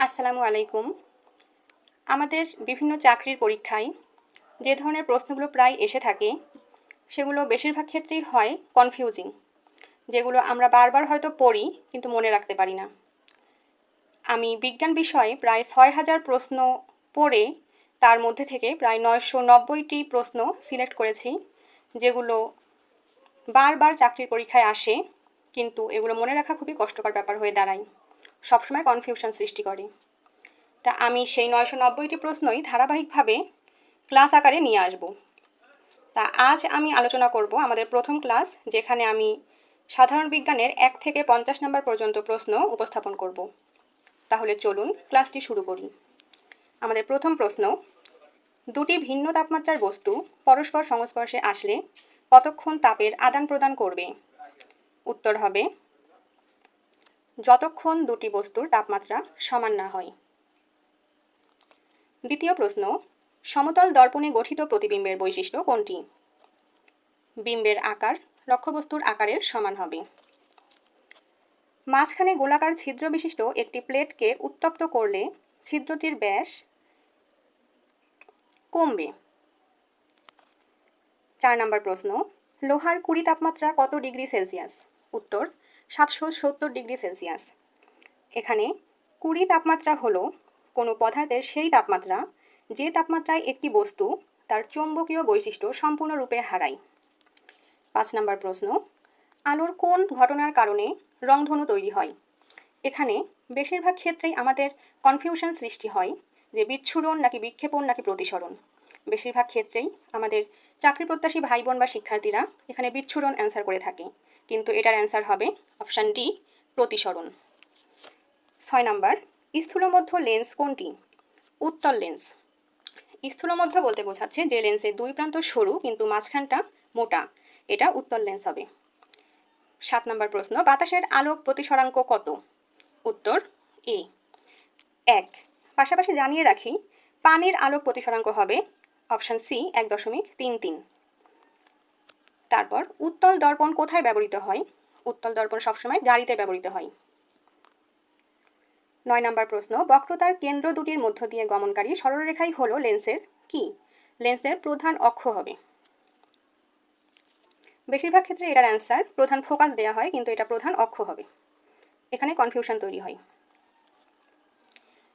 আসসালামু আলাইকুম। আমাদের বিভিন্ন চাকরির পরীক্ষায় যে ধরনের প্রশ্নগুলো প্রায় এসে থাকে, সেগুলো বেশিরভাগ ক্ষেত্রেই হয় কনফিউজিং যেগুলো আমরা বারবার হয়তো পড়ি কিন্তু মনে রাখতে পারি না। আমি বিজ্ঞান বিষয়ে প্রায় ছয় হাজার প্রশ্ন পড়ে তার মধ্যে থেকে প্রায় নয়শো নব্বইটি প্রশ্ন সিলেক্ট করেছি, যেগুলো বারবার চাকরির পরীক্ষায় আসে কিন্তু এগুলো মনে রাখা খুবই কষ্টকর ব্যাপার হয়ে দাঁড়ায়। সবসময় কনফিউশন সৃষ্টি করে। তা আমি সেই নয়শো নব্বইটি প্রশ্নই ধারাবাহিকভাবে ক্লাস আকারে নিয়ে আসব। তা আজ আমি আলোচনা করব আমাদের প্রথম ক্লাস যেখানে আমি সাধারণ বিজ্ঞানের এক থেকে পঞ্চাশ নম্বর পর্যন্ত প্রশ্ন উপস্থাপন করব। তাহলে চলুন ক্লাসটি শুরু করি। আমাদের প্রথম প্রশ্ন, দুটি ভিন্ন তাপমাত্রার বস্তু পরস্পর সংস্পর্শে আসলে কতক্ষণ তাপের আদান প্রদান করবে? উত্তর হবে যতক্ষণ দুটি বস্তুর তাপমাত্রা সমান না হয়। দ্বিতীয় প্রশ্ন, সমতল দর্পণে গঠিত প্রতিবিম্বের বৈশিষ্ট্য কোনটি? বিম্বের আকার লক্ষ্যবস্তুর আকারের সমান হবে। মাঝখানে গোলাকার ছিদ্র বিশিষ্ট একটি প্লেটকে উত্তপ্ত করলে ছিদ্রটির ব্যাস কমবে। চার নম্বর প্রশ্ন, লোহার কুড়ি তাপমাত্রা কত ডিগ্রি সেলসিয়াস? উত্তর সাতশো সত্তর ডিগ্রি সেলসিয়াস। এখানে কুড়ি তাপমাত্রা হলো কোনো পদার্থের সেই তাপমাত্রা, যে তাপমাত্রায় একটি বস্তু তার চৌম্বকীয় বৈশিষ্ট্য সম্পূর্ণরূপে হারায়। পাঁচ নম্বর প্রশ্ন, আলোর কোন ঘটনার কারণে রংধনু তৈরি হয়? এখানে বেশিরভাগ ক্ষেত্রেই আমাদের কনফিউশন সৃষ্টি হয় যে বিচ্ছুরণ নাকি বিক্ষেপণ নাকি প্রতিসরণ। বেশিরভাগ ক্ষেত্রেই আমাদের চাকরি প্রত্যাশী ভাই বোন বা শিক্ষার্থীরা এখানে বিচ্ছুরণ অ্যান্সার করে থাকে। কিন্তু এটার অ্যান্সার হবে অপশান ডি প্রতিসরণ। ছয় নাম্বার, স্থূলমধ্য লেন্স কোনটি? উত্তল লেন্স স্থূলমধ্য বলতে বোঝাচ্ছে যে লেন্সের দুই প্রান্ত সরু, কিন্তু মাঝখানটা মোটা। এটা উত্তল লেন্স হবে। সাত নম্বর প্রশ্ন, বাতাসের আলোক প্রতিসরাঙ্ক কত? উত্তর এ এক। পাশাপাশি জানিয়ে রাখি, পানির আলোক প্রতিসরাঙ্ক হবে অপশান সি, এক দশমিক তিন তিন। তারপর, উত্তল দর্পণ কোথায় ব্যবহৃত হয়? উত্তল দর্পণ সবসময় গাড়িতে ব্যবহৃত হয়। নয় নম্বর প্রশ্ন, বক্রতার কেন্দ্র দুটির মধ্য দিয়ে গমনকারী সরলরেখাই হল লেন্সের কি? লেন্সের প্রধান অক্ষ হবে। বেশিরভাগ ক্ষেত্রে এটার অ্যান্সার, প্রধান ফোকাস দেওয়া হয়, কিন্তু এটা প্রধান অক্ষ হবে। এখানে কনফিউশন তৈরি হয়।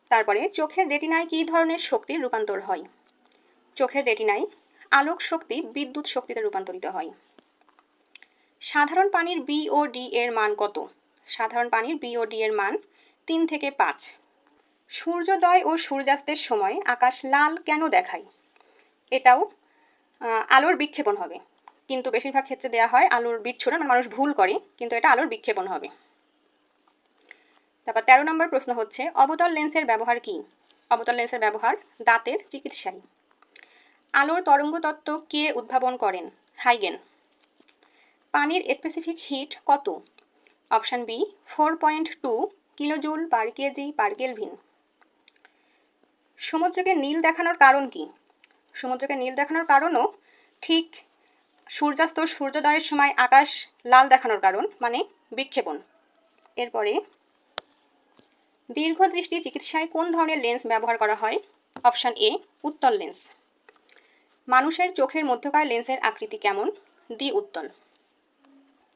তারপরে, চোখের রেটিনায় কী ধরনের শক্তির রূপান্তর হয়? চোখের রেটিনায় আলোক শক্তি বিদ্যুৎ শক্তিতে রূপান্তরিত হয়। সাধারণ পানির বি ও ডি এর মান কত? সাধারণ পানির বি ও ডি এর মান তিন থেকে পাঁচ। সূর্যোদয় ও সূর্যাস্তের সময় আকাশ লাল কেন দেখায়? এটাও আলোর বিক্ষেপণ হবে। কিন্তু বেশিরভাগ ক্ষেত্রে দেওয়া হয় আলোর বিচ্ছুরণ মানে মানুষ ভুল করে, কিন্তু এটা আলোর বিক্ষেপণ হবে। তারপর তেরো নম্বর প্রশ্ন হচ্ছে, অবতল লেন্সের ব্যবহার কি? অবতল লেন্সের ব্যবহার দাঁতের চিকিৎসায়। আলোর তরঙ্গ তত্ত্ব কে উদ্ভাবন করেন? হাইগেন। পানির স্পেসিফিক হিট কত? Option B four point two kilojoule per kg per Kelvin সমুদ্রকে নীল দেখানোর কারণ কি? সমুদ্রকে নীল দেখানোর কারণও ঠিক সূর্যাস্ত সূর্যোদয়ের সময় আকাশ লাল দেখানোর কারণ মানে বিক্ষেপণ। এরপরে দীর্ঘ দীর্ঘদৃষ্টি চিকিৎসায় কোন ধরনের লেন্স ব্যবহার করা হয়? অপশান এ উত্তল লেন্স মানুষের চোখের মধ্যকার লেন্সের আকৃতি কেমন? দ্বি উত্তল।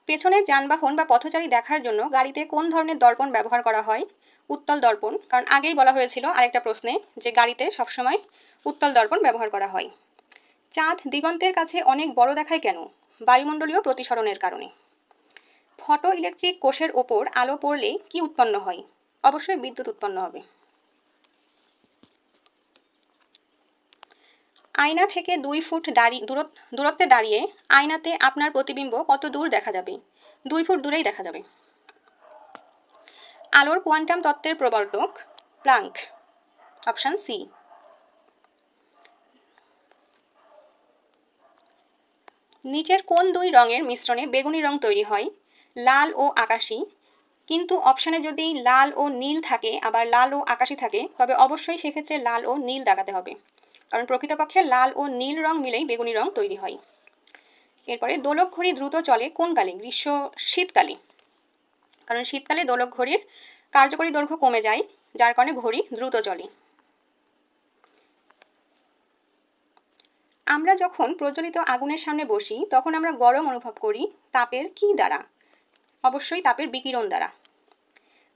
পেছনের যানবাহন বা পথচারী দেখার জন্য গাড়িতে কোন ধরনের দর্পণ ব্যবহার করা হয়? উত্তল দর্পণ, কারণ আগেই বলা হয়েছিল আরেকটা প্রশ্নে যে গাড়িতে সবসময় উত্তল দর্পণ ব্যবহার করা হয়। চাঁদ দিগন্তের কাছে অনেক বড় দেখায় কেন? বায়ুমণ্ডলীয় প্রতিসরণের কারণে। ফটো ইলেকট্রিক কোষের ওপর আলো পড়লে কি উৎপন্ন হয়? অবশ্যই বিদ্যুৎ উৎপন্ন হবে। আয়না থেকে দুই ফুট দাঁড়িয়ে দূরত্বে দাঁড়িয়ে আয়নাতে আপনার প্রতিবিম্ব কত দূর দেখা যাবে? দুই ফুট দূরেই দেখা যাবে। আলোর কোয়ান্টাম তত্ত্বের প্রবর্তক প্লাঙ্ক। Option C. নিচের কোন দুই রঙের মিশ্রণে বেগুনি রং তৈরি হয়? লাল ও আকাশি। কিন্তু অপশানে যদি লাল ও নীল থাকে, আবার লাল ও আকাশি থাকে, তবে অবশ্যই সেক্ষেত্রে লাল ও নীল দেখাতে হবে। কারণ প্রকৃতপক্ষে লাল ও নীল রং মিলেই বেগুনি রং তৈরি হয়। এরপরে দোলক ঘড়ি দ্রুত চলে কোন কালে? গ্রীষ্ম, শীতকালে। কারণ শীতকালে দোলক ঘড়ির কার্যকরী দৈর্ঘ্য কমে যায়, যার কারণে ঘড়ি দ্রুত চলে। আমরা যখন প্রজ্বলিত আগুনের সামনে বসি, তখন আমরা গরম অনুভব করি তাপের কি দ্বারা? অবশ্যই তাপের বিকিরণ দ্বারা।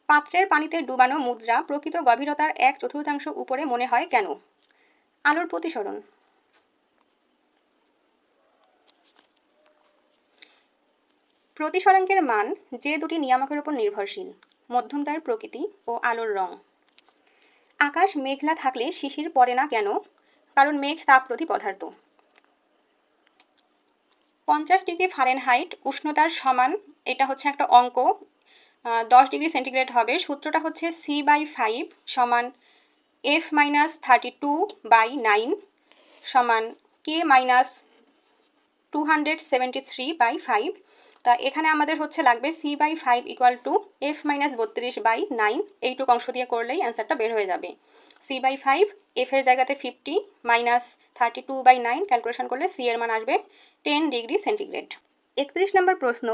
পাত্রের পানিতে ডুবানো মুদ্রা প্রকৃত গভীরতার এক চতুর্থাংশ উপরে মনে হয় কেন? আলোর প্রতিসরণ। প্রতিসরাঙ্কের মান যে দুটি নিয়ামকের উপর নির্ভরশীল মধ্যমতার প্রকৃতি ও আলোর রং। আকাশ মেঘলা থাকলে শিশির পড়ে না কেন? কারণ মেঘ তাপরোধী পদার্থ। পঞ্চাশ ডিগ্রি ফারেনহাইট উষ্ণতার সমান, এটা হচ্ছে একটা অঙ্ক দশ ডিগ্রি সেন্টিগ্রেড হবে, সূত্রটা হচ্ছে সি বাই ফাইভ সমান F minus thirty two by nine সমান K minus two hundred seventy three by five তা এখানে আমাদের হচ্ছে লাগবে C by five equal to F minus বত্রিশ বাই নাইন এইটুকু অংশ দিয়ে করলেই অ্যান্সারটা বের হয়ে যাবে। সি বাই ফাইভ এফ এর জায়গাতে fifty minus thirty two by nine calculation করলে সি এর মান আসবে টেন ডিগ্রি সেন্টিগ্রেড একত্রিশ নম্বর প্রশ্ন,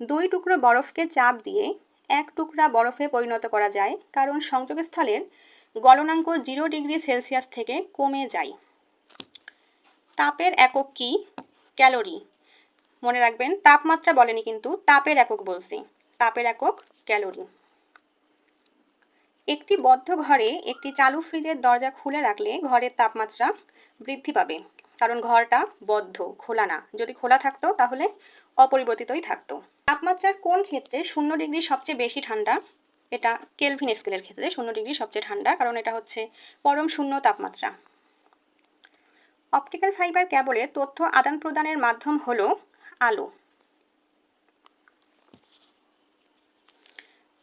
দুই টুকরো বরফকে চাপ দিয়ে এক টুকরা বরফে পরিণত করা যায়, কারণ সংযোগস্থলের গলনাঙ্ক জিরো ডিগ্রি সেলসিয়াস থেকে কমে যায়। তাপের একক কি? ক্যালোরি। মনে রাখবেন, তাপমাত্রা বলেনি কিন্তু, তাপের একক বলছি। তাপের একক ক্যালোরি। একটি বদ্ধ ঘরে একটি চালু ফ্রিজের দরজা খুলে রাখলে ঘরের তাপমাত্রা বৃদ্ধি পাবে। কারণ ঘরটা বদ্ধ, খোলা না। যদি খোলা থাকতো, তাহলে অপরিবর্তিতই থাকতো। তাপমাত্রার কোন ক্ষেত্রে শূন্য ডিগ্রি সবচেয়ে বেশি ঠান্ডা? এটা কেলভিন স্কেলের ক্ষেত্রে শূন্য ডিগ্রি সবচেয়ে ঠান্ডা, কারণ এটা হচ্ছে পরম শূন্য তাপমাত্রা। অপটিক্যাল ফাইবার ক্যাবলে তথ্য আদান প্রদানের মাধ্যম হলো আলো।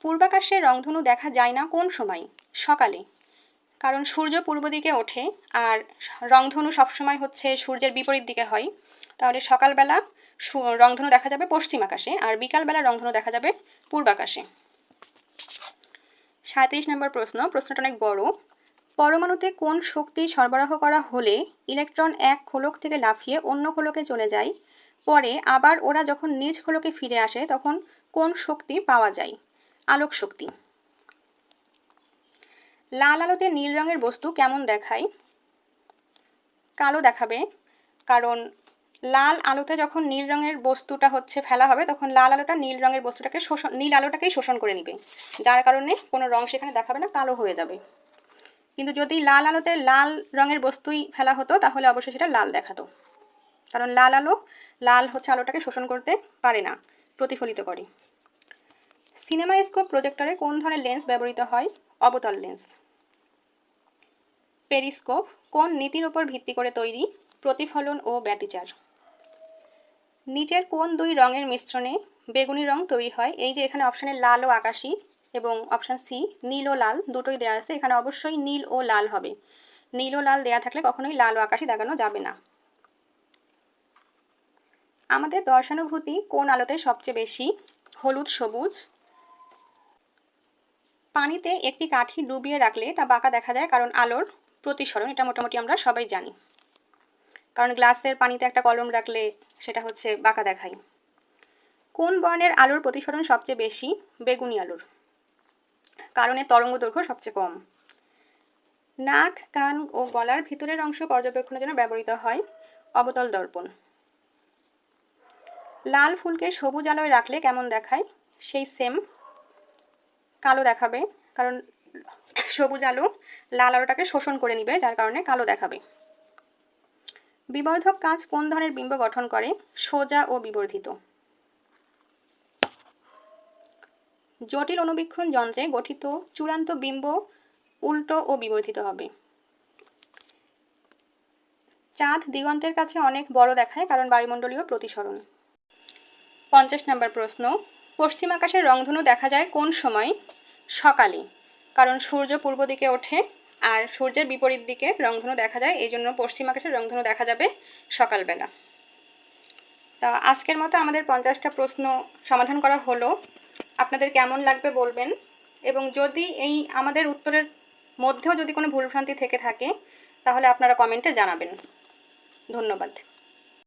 পূর্বাকাশে রংধনু দেখা যায় না কোন সময়? সকালে। কারণ সূর্য পূর্ব দিকে ওঠে আর রংধনু সবসময় হচ্ছে সূর্যের বিপরীত দিকে হয়। তাহলে সকালবেলা রংধনু দেখা যাবে পশ্চিম আকাশে আর বিকালবেলা রংধনু দেখা যাবে পূর্বাকাশে। সাঁত্রিশ নম্বর প্রশ্ন, প্রশ্নটা অনেক বড়। পরমাণুতে কোন শক্তি সরবরাহ করা হলে ইলেকট্রন এক খোলক থেকে লাফিয়ে অন্য খোলকে চলে যায়? পরে আবার ওরা যখন নিজ খোলকে ফিরে আসে, তখন কোন শক্তি পাওয়া যায়? আলোক শক্তি। লাল আলোতে নীল রঙের বস্তু কেমন দেখায়? কালো দেখাবে, কারণ লাল আলোতে যখন নীল রঙের বস্তুটা হচ্ছে ফেলা হবে, তখন লাল আলোটা নীল রঙের বস্তুটাকে শোষণ, নীল আলোটাকেই শোষণ করে নিবে। যার কারণে কোনো রং সেখানে দেখাবে না, কালো হয়ে যাবে। কিন্তু যদি লাল আলোতে লাল রঙের বস্তুই ফেলা হতো, তাহলে অবশ্যই সেটা লাল দেখাতো। কারণ লাল আলো লাল হচ্ছে আলোটাকে শোষণ করতে পারে না, প্রতিফলিত করে। সিনেমা স্কোপ প্রজেক্টরে কোন ধরনের লেন্স ব্যবহৃত হয়? অবতল লেন্স। পেরিস্কোপ কোন নীতির উপর ভিত্তি করে তৈরি? প্রতিফলন ও ব্যতিচার। নিচের কোন দুই রঙের মিশ্রণে বেগুনি রং তৈরি হয়? এই যে এখানে অপশানে লাল ও আকাশি এবং অপশান সি নীল ও লাল, দুটোই দেওয়া আছে। এখানে অবশ্যই নীল ও লাল হবে। নীল ও লাল দেওয়া থাকলে কখনোই লাল ও আকাশি দেখানো যাবে না। আমাদের দর্শানুভূতি কোন আলোতে সবচেয়ে বেশি? হলুদ, সবুজ। পানিতে একটি কাঠি ডুবিয়ে রাখলে তা বাঁকা দেখা যায়, কারণ আলোর প্রতিসরণ, এটা মোটামুটি আমরা সবাই জানি। কারণ গ্লাসের পানিতে একটা কলম রাখলে সেটা হচ্ছে বাঁকা দেখায়। কোন বর্ণের আলোর প্রতিসরণ সবচেয়ে বেশি? বেগুনি আলোর। কারণে তরঙ্গ দৈর্ঘ্য সবচেয়ে কম। নাক, কান ও গলার ভিতরের অংশ পর্যবেক্ষণের জন্য ব্যবহৃত হয় অবতল দর্পণ। লাল ফুলকে সবুজ আলোয় রাখলে কেমন দেখায়? সেই সেম কালো দেখাবে, কারণ সবুজ আলো লাল আলোটাকে শোষণ করে নিবে, যার কারণে কালো দেখাবে। বিবর্ধক কাজ কোন ধরনের বিম্ব গঠন করে? সোজা ও বিবর্ধিত। জটিল অনুবীক্ষণ যন্ত্রে গঠিত চূড়ান্ত বিম্ব উল্টো ও বিবর্ধিত হবে। চাঁদ দিগন্তের কাছে অনেক বড় দেখায়, কারণ বায়ুমণ্ডলীয় প্রতিসরণ। পঞ্চাশ নম্বর প্রশ্ন, পশ্চিম আকাশের রংধনু দেখা যায় কোন সময়? সকালে, কারণ সূর্য পূর্ব দিকে ওঠে আর সূর্যের বিপরীত দিকে রংধনু দেখা যায়, এই জন্য পশ্চিম আকাশে রংধনু দেখা যাবে সকালবেলা। তা আজকের মতো আমাদের পঞ্চাশটা প্রশ্ন সমাধান করা হলো। আপনাদের কেমন লাগবে বলবেন? এবং যদি এই আমাদের উত্তরের মধ্যেও যদি কোনো ভুলভ্রান্তি থেকে থাকে, তাহলে আপনারা কমেন্টে জানাবেন। ধন্যবাদ।